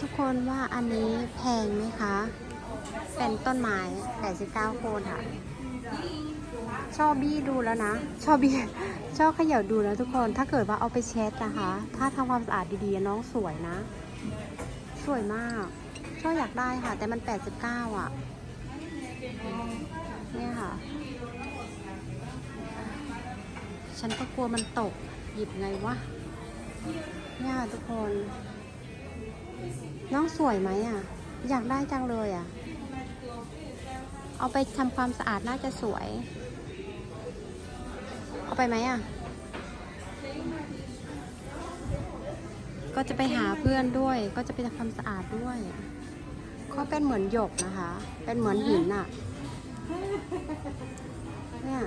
ทุกคนว่าอันนี้แพงไหมคะ เป็นต้นไม้89โคนค่ะ ชอบบี้ดูแล้วนะ ชอบบี้ชอบเขย่าดูแล้วทุกคน ถ้าเกิดว่าเอาไปเช็ดนะคะ ถ้าทำความสะอาดดีๆน้องสวยนะ สวยมาก ชอบอยากได้ค่ะ แต่มัน 89 อะ เนี่ยค่ะ ฉันก็กลัวมันตก หยิบไงวะ เนี่ยค่ะทุกคน น้องสวยไหมอะ อยากได้จังเลยอะ เอาไปทำความสะอาดน่าจะสวย เอาไปไหมอะ ก็จะไปหาเพื่อนด้วย ก็จะไปทำความสะอาดด้วยเขาเป็นเหมือนหยกนะคะ เป็นเหมือนหินอะ เนี่ย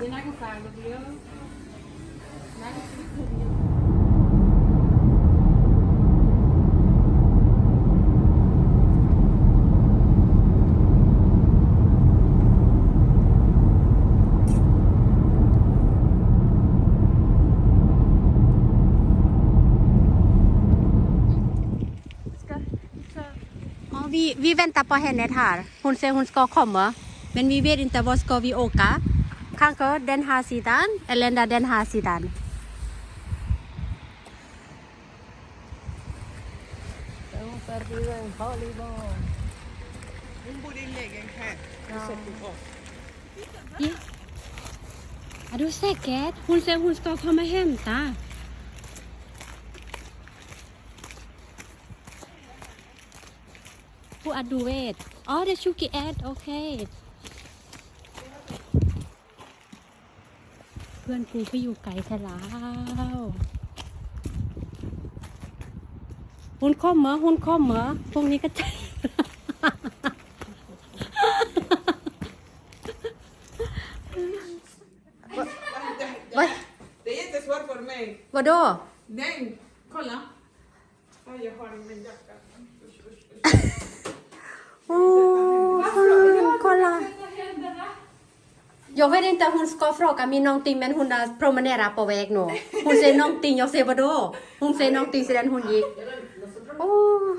vi, vi väntar på henne här. Hon säger hon ska komma. Men vi vet inte var ska vi åka. Kanske den här sidan eller den här sidan. Hon bor i en här. Ja. Är du säker? Hon säger hon ska komma och hämta. Who are du vet? Oh, det är Chucky Ed. Okej. เพื่อนกูไปอยู่ไกลแท้แล้วหุ่นข้อมเหรอหุ่นข้อมเหรอพวกนี้ก็ใจ Vad, Det är jättesvårt för mig. vadå? Nej, kolla. Ja, jag har min jacka. Usch, usch, usch. Åh, kolla. Jag vet inte hon ska fråga mig någonting men hon har promenerat på väg nu. Hon säger någonting, jag säger vadå? Hon säger någonting sedan hon gick. Åh.